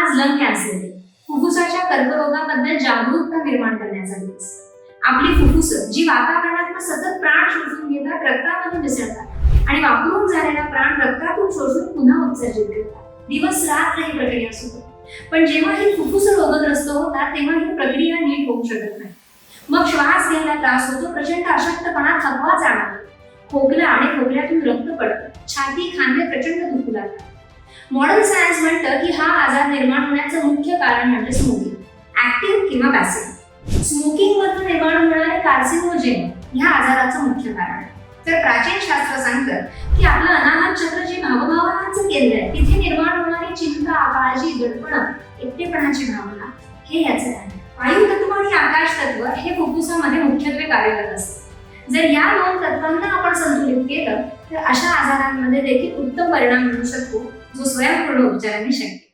आज lung cancer day फुफ्फुसाच्या कर्करोगाबद्दल जागरूकता निर्माण करण्याचा दिवस. आपली फुफ्फुस जी वातावरणात सतत प्राण शोषून घेतात रक्तामध्ये मिसळतात आणि वापरून झालेला प्राण रक्तातून शोषून पुन्हा उत्सर्जित करतात. दिवस रात्र ही प्रक्रिया सुरू पण जेव्हा ही फुफ्फुस रोगग्रस्त होतात तेव्हा ही प्रक्रिया नीट होऊ शकत नाही. मग श्वास घ्यायला त्रास होतो प्रचंड अशक्तपणा थकवा जाणवतो. खोकला आणि खोकल्यातून रक्त पडतं. छाती खांदे प्रचंड दुखू लागतात. मॉडर्न सायन्स म्हणतं की हा आजार निर्माण होण्याचं मुख्य कारण म्हणजे स्मोकिंग ऍक्टिव्ह किंवा पॅसिव्ह स्मोकिंग मधून निर्माण होणारे कार्सिनोजेन ह्या आजाराचं मुख्य कारण आहे. तर प्राचीन शास्त्र सांगतं की आपलं अनाहत चक्र जे भावभावनाचं केंद्र आहे तिथे निर्माण होणारी चिंता काळजी दडपण एकटेपणाची भावना हे याचं आहे. वायू तत्व आणि आकाश तत्व हे फुफ्फुसामध्ये मुख्यत्वे कार्यरत असतात जर या दोन तत्वांना आपण संतुलित केलं तर अशा आजारांमध्ये देखील उत्तम परिणाम मिळू शकतो जो स्वयंपूर्ण उपचारांनी शक्य